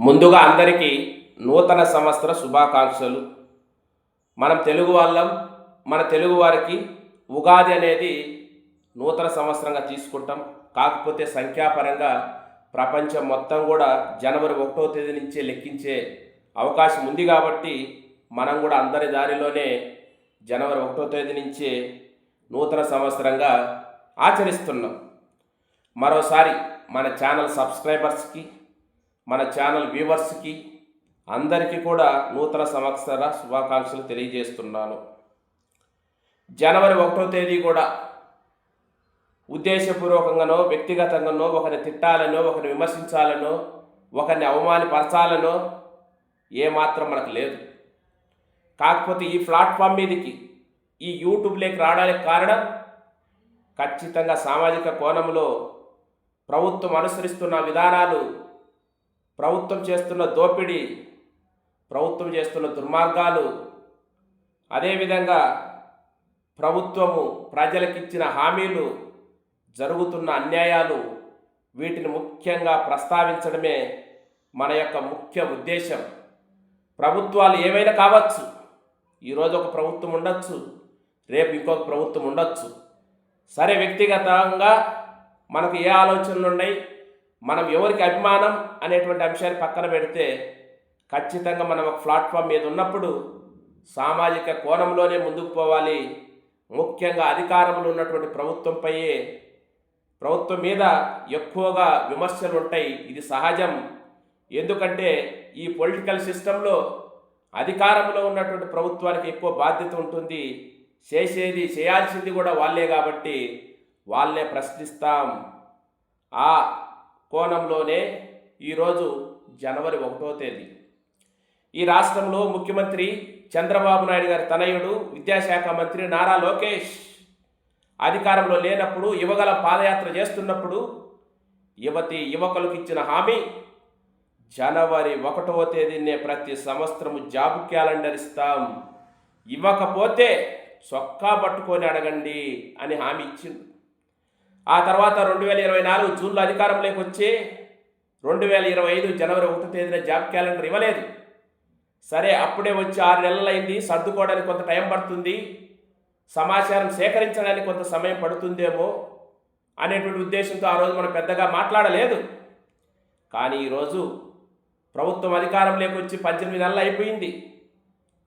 ముందుగా అందరికీ నూతన సంవత్సర శుభాకాంక్షలు. మనం తెలుగు వాళ్ళం మన తెలుగు వారికి ఉగాది అనేది నూతన సంవత్సరంగా తీసుకుంటాం. కాకపోతే సంఖ్యాపరంగా ప్రపంచం మొత్తం కూడా జనవరి ఒకటో తేదీ నుంచే లెక్కించే అవకాశం ఉంది కాబట్టి మనం కూడా అందరి దారిలోనే జనవరి ఒకటో తేదీ నుంచే నూతన సంవత్సరంగా ఆచరిస్తున్నాం. మరోసారి మన ఛానల్ సబ్స్క్రైబర్స్కి మన ఛానల్ వ్యూవర్స్కి అందరికీ కూడా నూతన సంవత్సర శుభాకాంక్షలు తెలియజేస్తున్నాను. జనవరి ఒకటో తేదీ కూడా ఉద్దేశపూర్వకంగానో వ్యక్తిగతంగానో ఒకరిని తిట్టాలనో ఒకరిని విమర్శించాలనో ఒకరిని అవమానపరచాలనో ఏమాత్రం మనకు లేదు. కాకపోతే ఈ ప్లాట్ఫామ్ మీదకి ఈ యూట్యూబ్లోకి రావడానికి కారణం ఖచ్చితంగా సామాజిక కోణంలో ప్రభుత్వం అనుసరిస్తున్న విధానాలు ప్రభుత్వం చేస్తున్న దోపిడీ ప్రభుత్వం చేస్తున్న దుర్మార్గాలు అదేవిధంగా ప్రభుత్వము ప్రజలకిచ్చిన హామీలు జరుగుతున్న అన్యాయాలు వీటిని ముఖ్యంగా ప్రస్తావించడమే మన యొక్క ముఖ్య ఉద్దేశం. ప్రభుత్వాలు ఏమైనా కావచ్చు ఈరోజు ఒక ప్రభుత్వం ఉండొచ్చు రేపు ఇంకొక ప్రభుత్వం ఉండొచ్చు. సరే వ్యక్తిగతంగా మనకు ఏ ఆలోచనలు ఉన్నాయి? మనం ఎవరికి అభిమానం అనేటువంటి అంశాన్ని పక్కన పెడితే ఖచ్చితంగా మనం ఒక ప్లాట్ఫామ్ మీద ఉన్నప్పుడు సామాజిక కోణంలోనే ముందుకు పోవాలి. ముఖ్యంగా అధికారంలో ఉన్నటువంటి ప్రభుత్వంపై ప్రభుత్వం మీద ఎక్కువగా విమర్శలు ఉంటాయి. ఇది సహజం. ఎందుకంటే ఈ పొలిటికల్ సిస్టంలో అధికారంలో ఉన్నటువంటి ప్రభుత్వానికి ఎక్కువ బాధ్యత ఉంటుంది. చేసేది చేయాల్సింది కూడా వాళ్ళే కాబట్టి వాళ్ళే ప్రశ్నిస్తాం. ఆ కోణంలోనే ఈరోజు జనవరి ఒకటో తేదీ. ఈ రాష్ట్రంలో ముఖ్యమంత్రి చంద్రబాబు నాయుడు గారి తనయుడు విద్యాశాఖ మంత్రి నారా లోకేష్ అధికారంలో లేనప్పుడు యువగల పాదయాత్ర చేస్తున్నప్పుడు యువతి యువకులకు ఇచ్చిన హామీ జనవరి ఒకటవ తేదీనే ప్రతి సంవత్సరము జాబ్ క్యాలెండర్ ఇస్తాం. ఇవ్వకపోతే చొక్కా పట్టుకొని అడగండి అని హామీ ఇచ్చింది ఆ తర్వాత రెండు వేల ఇరవై నాలుగు జూన్లో అధికారంలోకి వచ్చి రెండు వేల ఇరవై ఐదు జనవరి ఒకటో తేదీన జాబ్ క్యాలెండర్ ఇవ్వలేదు. సరే అప్పుడే వచ్చి ఆరు నెలలైంది సర్దుకోవడానికి కొంత టైం పడుతుంది సమాచారం సేకరించడానికి కొంత సమయం పడుతుందేమో అనేటువంటి ఉద్దేశంతో ఆ రోజు మనం పెద్దగా మాట్లాడలేదు. కానీ ఈరోజు ప్రభుత్వం అధికారంలోకి వచ్చి పద్దెనిమిది నెలలు అయిపోయింది.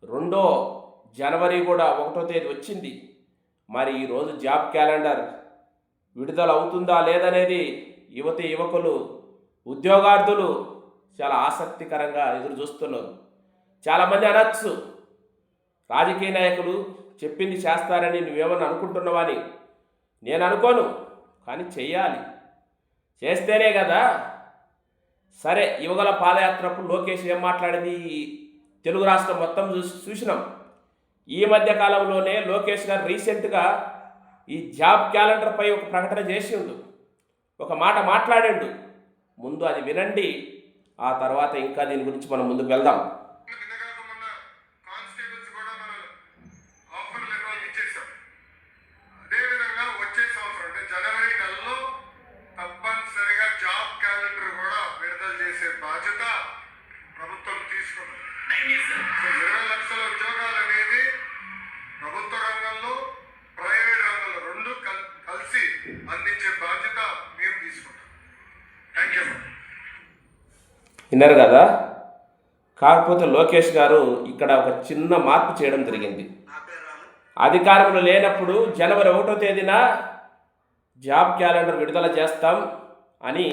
రెండో జనవరి కూడా ఒకటో తేదీ వచ్చింది. మరి ఈరోజు జాబ్ క్యాలెండర్ విడుదల అవుతుందా లేదనేది యువతి యువకులు ఉద్యోగార్థులు చాలా ఆసక్తికరంగా ఎదురు చూస్తున్నారు. చాలామంది అనొచ్చు రాజకీయ నాయకులు చెప్పింది చేస్తారని నువ్వేమని అనుకుంటున్నావని నేను అనుకోను కానీ చెయ్యాలి. చేస్తేనే కదా. సరే యువగల పాదయాత్రప్పుడు లోకేష్ ఏం మాట్లాడింది? తెలుగు రాష్ట్రం మొత్తం చూసి చూసినాం. ఈ మధ్య కాలంలోనే లోకేష్ గారు రీసెంట్గా ఈ జాబ్ క్యాలెండర్పై ఒక ప్రకటన చేసిండు. ఒక మాట మాట్లాడిండు. ముందు అది వినండి ఆ తర్వాత ఇంకా దీని గురించి మనం ముందుకు వెళ్దాం నిన్నగాక మొన్న కానిస్టేబుల్స్ కూడా మనం ఆఫర్ లెటర్ ఇచ్చేసాం అదేవిధంగా వచ్చే సంవత్సరం అంటే జనవరి నెలలో తప్పనిసరిగా జాబ్ క్యాలెండర్ కూడా విడుదల చేసే బాధ్యత ప్రభుత్వం తీసుకుంది సో ఇరవై లక్షల ఉద్యోగాలు అనేది ప్రభుత్వ రంగంలో ప్రైవేట్ రంగంలో రెండు కల్- కలిసి అందించే బాధ్యత మేము తీసుకుంటాం. థ్యాంక్ యూ విన్నారు కదా? కాకపోతే లోకేష్ గారు ఇక్కడ ఒక చిన్న మార్పు చేయడం జరిగింది. అధికారంలో లేనప్పుడు జనవరి ఒకటో తేదీన జాబ్ క్యాలెండర్ విడుదల చేస్తాం అని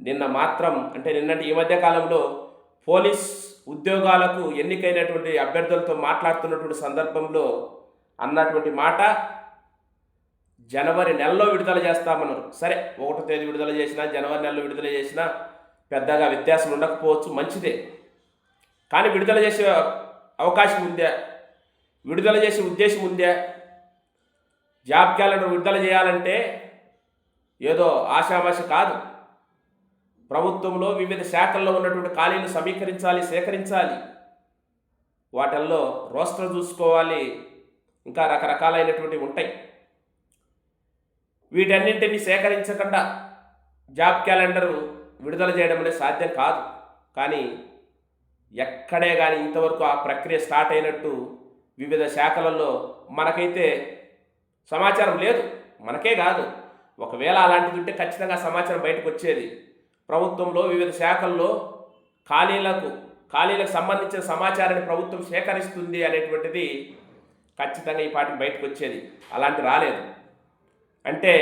నిన్న మాత్రం అంటే నిన్నటి ఈ మధ్య కాలంలో పోలీస్ ఉద్యోగాలకు ఎన్నికైనటువంటి అభ్యర్థులతో మాట్లాడుతున్నటువంటి సందర్భంలో అన్నటువంటి మాట జనవరి నెలలో విడుదల చేస్తామన్నారు. సరే ఒకటో తేదీ విడుదల చేసినా జనవరి నెలలో విడుదల చేసినా పెద్దగా వ్యత్యాసం ఉండకపోవచ్చు మంచిదే. కానీ విడుదల చేసే అవకాశం ఉందే విడుదల చేసే ఉద్దేశం ఉందే. జాబ్ క్యాలెండర్ విడుదల చేయాలంటే ఏదో ఆశామాష కాదు. ప్రభుత్వంలో వివిధ శాఖల్లో ఉన్నటువంటి ఖాళీలు సమీకరించాలి సేకరించాలి. వాటిల్లో రోస్టర్ చూసుకోవాలి. ఇంకా రకరకాలైనటువంటివి ఉంటాయి. వీటన్నింటినీ సేకరించకుండా జాబ్ క్యాలెండరు విడుదల చేయడం అనేది సాధ్యం కాదు. కానీ ఎక్కడే కానీ ఇంతవరకు ఆ ప్రక్రియ స్టార్ట్ అయినట్టు వివిధ శాఖలలో మనకైతే సమాచారం లేదు. మనకే కాదు. ఒకవేళ అలాంటిది ఉంటే ఖచ్చితంగా సమాచారం బయటకు వచ్చేది. ప్రభుత్వంలో వివిధ శాఖల్లో ఖాళీలకు ఖాళీలకు సంబంధించిన సమాచారాన్ని ప్రభుత్వం సేకరిస్తుంది అనేటువంటిది ఖచ్చితంగా ఈ పాటికి బయటకు వచ్చేది. అలాంటి రాలేదు. అంటే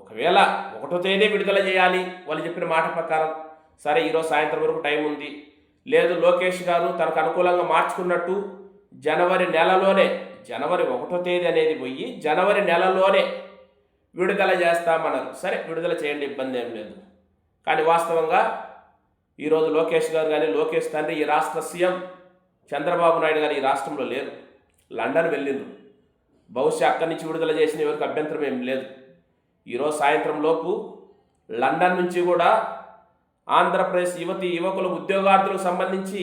ఒకవేళ ఒకటో తేదీ విడుదల చేయాలి వాళ్ళు చెప్పిన మాట ప్రకారం. సరే ఈరోజు సాయంత్రం వరకు టైం ఉంది. లేదు లోకేష్ గారు తనకు అనుకూలంగా మార్చుకున్నట్టు జనవరి నెలలోనే జనవరి ఒకటో తేదీ అనేది పోయి జనవరి నెలలోనే విడుదల చేస్తామన్నారు. సరే విడుదల చేయండి ఇబ్బంది ఏం లేదు. కానీ వాస్తవంగా ఈరోజు లోకేష్ గారు కానీ లోకేష్ తండ్రి ఈ రాష్ట్ర సీఎం చంద్రబాబు నాయుడు గారు ఈ రాష్ట్రంలో లేరు. లండన్ వెళ్ళిండ్రు. బహుశా అక్కడి నుంచి విడుదల చేసిన ఎవరికి అభ్యంతరం ఏం లేదు. ఈరోజు సాయంత్రం లోపు లండన్ నుంచి కూడా ఆంధ్రప్రదేశ్ యువతి యువకులకు ఉద్యోగార్థులకు సంబంధించి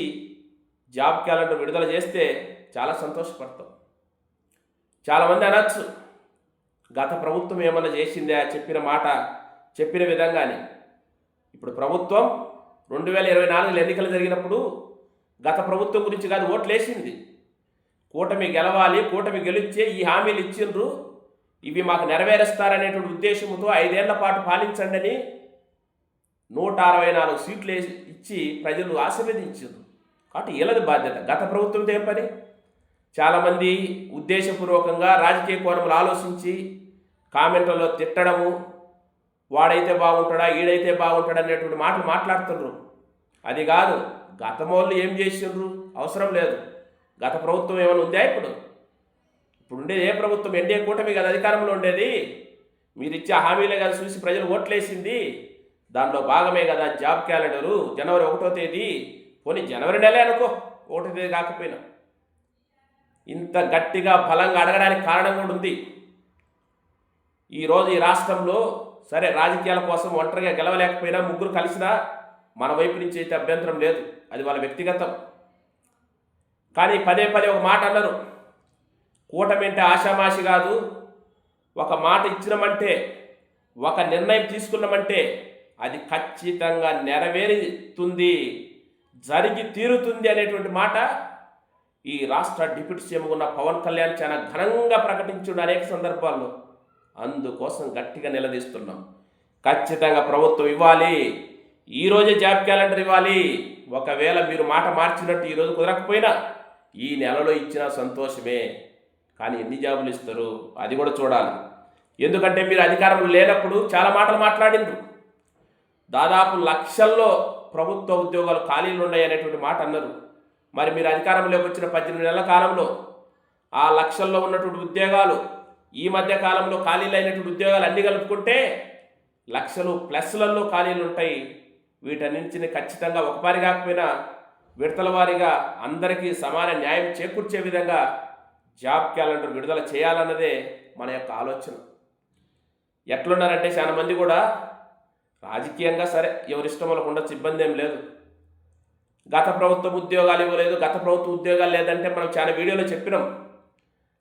జాబ్ క్యాలెండర్ విడుదల చేస్తే చాలా సంతోషపడతాం. చాలామంది అనొచ్చు గత ప్రభుత్వం ఏమన్నా చేసిందా చెప్పిన మాట చెప్పిన విధంగానే. ఇప్పుడు ప్రభుత్వం రెండు వేల ఇరవై నాలుగులో ఎన్నికలు జరిగినప్పుడు గత ప్రభుత్వం గురించి కాదు ఓట్లు వేసింది కూటమి గెలవాలి కూటమి గెలిచే ఈ హామీలు ఇచ్చిండ్రు. ఇవి మాకు నెరవేరుస్తారనేటువంటి ఉద్దేశంతో ఐదేళ్ళ పాటు పాలించండి అని నూట అరవై నాలుగు సీట్లు వేసి ఇచ్చి ప్రజలు ఆశీర్వదించారు కాబట్టి వీళ్ళది బాధ్యత. గత ప్రభుత్వంతో ఏం పని? చాలామంది ఉద్దేశపూర్వకంగా రాజకీయ కోణములు ఆలోచించి కామెంట్లలో తిట్టడము వాడైతే బాగుంటాడా ఈడైతే బాగుంటాడా అనేటువంటి మాటలు మాట్లాడుతున్నారు అది కాదు గతమోళ్ళు ఏం చేసిండ్రు? అవసరం లేదు. గత ప్రభుత్వం ఏమైనా ఉందా ఇప్పుడు? ఇప్పుడు ఉండేది ఏ ప్రభుత్వం? ఎన్డీఏ కూటమి కదా అధికారంలో ఉండేది. మీరు ఇచ్చే హామీలే కదా చూసి ప్రజలు ఓట్లేసింది. దాంట్లో భాగమే కదా జాబ్ క్యాలెండరు జనవరి ఒకటో తేదీ. పోనీ జనవరి నెలే అనుకో ఒకటో తేదీ కాకపోయినా. ఇంత గట్టిగా బలంగా అడగడానికి కారణం కూడా ఉంది. ఈరోజు ఈ రాష్ట్రంలో సరే రాజకీయాల కోసం ఒంటరిగా గెలవలేకపోయినా ముగ్గురు కలిసినా మన వైపు నుంచి అయితే అభ్యంతరం లేదు. అది వాళ్ళ వ్యక్తిగతం. కానీ పదే పదే ఒక మాట అన్నారు కూటమి అంటే ఆషామాషి కాదు ఒక మాట ఇచ్చినమంటే ఒక నిర్ణయం తీసుకున్నామంటే అది ఖచ్చితంగా నెరవేరుతుంది జరిగి తీరుతుంది అనేటువంటి మాట ఈ రాష్ట్ర డిప్యూటీ సీఎం ఉన్న పవన్ కళ్యాణ్ చాలా ఘనంగా ప్రకటించుండు అనేక సందర్భాల్లో. అందుకోసం గట్టిగా నిలదీస్తున్నాం. ఖచ్చితంగా ప్రభుత్వం ఇవ్వాలి ఈరోజే జాబ్ క్యాలెండర్ ఇవ్వాలి. ఒకవేళ మీరు మాట మార్చినట్టు ఈరోజు కుదరకపోయినా ఈ నెలలో ఇచ్చిన సంతోషమే. కానీ ఎన్ని జాబులు ఇస్తారు? అది కూడా చూడాలి. ఎందుకంటే మీరు అధికారంలో లేనప్పుడు చాలా మాటలు మాట్లాడిండ్రు. దాదాపు లక్షల్లో ప్రభుత్వ ఉద్యోగాలు ఖాళీలు ఉన్నాయి అనేటువంటి మాట అన్నారు. మరి మీరు అధికారంలోకి వచ్చిన పద్దెనిమిది నెలల కాలంలో ఆ లక్షల్లో ఉన్నటువంటి ఉద్యోగాలు ఈ మధ్య కాలంలో ఖాళీలు అయినటువంటి ఉద్యోగాలు అన్ని కలుపుకుంటే లక్షలు ప్లస్లలో ఖాళీలు ఉంటాయి. వీటన్నింటిని ఖచ్చితంగా ఒకపారి కాకపోయినా విడతల వారీగా అందరికీ సమాన న్యాయం చేకూర్చే విధంగా జాబ్ క్యాలెండర్ విడుదల చేయాలన్నదే మన యొక్క ఆలోచన. ఎట్లున్నారంటే చాలా మంది కూడా రాజకీయంగా సరే ఎవరిష్టం వాళ్ళకు ఉండొచ్చు ఇబ్బంది ఏం లేదు. గత ప్రభుత్వం ఉద్యోగాలు ఇవ్వలేదు గత ప్రభుత్వ ఉద్యోగాలు లేదంటే మనం చాలా వీడియోలో చెప్పినాం.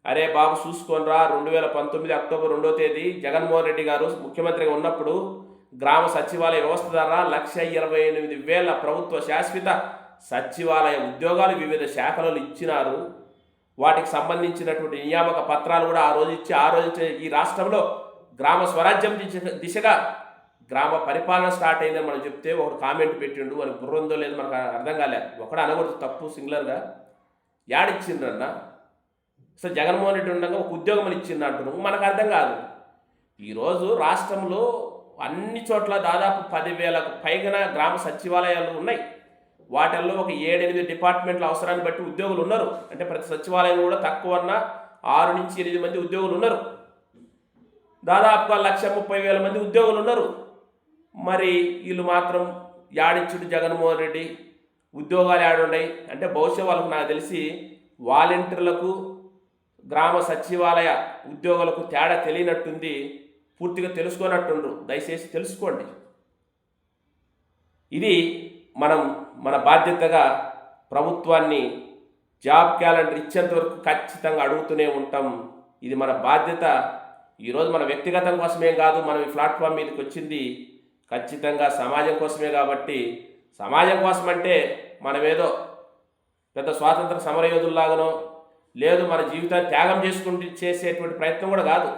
అరే బాబు చూసుకోనరా రెండు వేల పంతొమ్మిది అక్టోబర్ రెండో తేదీ జగన్మోహన్ రెడ్డి గారు ముఖ్యమంత్రిగా ఉన్నప్పుడు గ్రామ సచివాలయ వ్యవస్థ ద్వారా లక్ష ఇరవై ఎనిమిది వేల ప్రభుత్వ శాశ్వత సచివాలయ ఉద్యోగాలు వివిధ శాఖలలో ఇచ్చినారు. వాటికి సంబంధించినటువంటి నియామక పత్రాలు కూడా ఆ రోజు ఇచ్చి ఆ రోజు ఈ రాష్ట్రంలో గ్రామ స్వరాజ్యం దిశగా గ్రామ పరిపాలన స్టార్ట్ అయిందని మనం చెప్తే ఒకడు కామెంట్ పెట్టిండు అని బుర్రందో లేదో మనకు అర్థం కాలే. ఒకడు అనకూడదు తప్పు సింగులర్గా. యాడిచ్చిండ్రన్న అసలు జగన్మోహన్ రెడ్డి ఉండగా ఒక ఉద్యోగం అని ఇచ్చింది అంటున్నావు మనకు అర్థం కాదు. ఈరోజు రాష్ట్రంలో అన్ని చోట్ల దాదాపు పదివేలకు పైగా గ్రామ సచివాలయాలు ఉన్నాయి. వాటిల్లో ఒక ఏడెనిమిది డిపార్ట్మెంట్ల అవసరాన్ని బట్టి ఉద్యోగులు ఉన్నారు. అంటే ప్రతి సచివాలయం కూడా తక్కువ అన్న ఆరు నుంచి ఎనిమిది మంది ఉద్యోగులు ఉన్నారు. దాదాపుగా లక్ష ముప్పై వేల మంది ఉద్యోగులు ఉన్నారు. మరి వీళ్ళు మాత్రం యాడించుడు జగన్మోహన్ రెడ్డి ఉద్యోగాలు యాడున్నాయి అంటే బహుశా వాళ్ళకు నాకు తెలిసి వాలంటీర్లకు గ్రామ సచివాలయ ఉద్యోగులకు తేడా తెలియనట్టుంది. పూర్తిగా తెలుసుకోనట్టుండ్రు. దయచేసి తెలుసుకోండి. ఇది మనం మన బాధ్యతగా ప్రభుత్వాన్ని జాబ్ క్యాలెండర్ ఇచ్చేంత వరకు ఖచ్చితంగా అడుగుతూనే ఉంటాం. ఇది మన బాధ్యత. ఈరోజు మన వ్యక్తిగతం కోసమే కాదు మనం ఈ ప్లాట్ఫామ్ మీదకి వచ్చింది ఖచ్చితంగా సమాజం కోసమే కాబట్టి సమాజం కోసం అంటే మనమేదో పెద్ద స్వాతంత్ర సమరయోధుల్లాగానో లేదు మన జీవితాన్ని త్యాగం చేసుకుంటూ చేసేటువంటి ప్రయత్నం కూడా కాదు.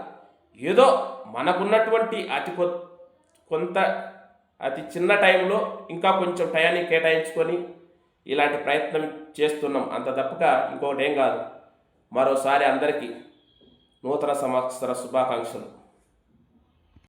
ఏదో మనకున్నటువంటి అతి కొంత అతి చిన్న టైంలో ఇంకా కొంచెం టయాన్ని కేటాయించుకొని ఇలాంటి ప్రయత్నం చేస్తున్నాం. అంత తప్పక ఇంకొకటి ఏం కాదు. మరోసారి అందరికీ నూతన సంవత్సర శుభాకాంక్షలు.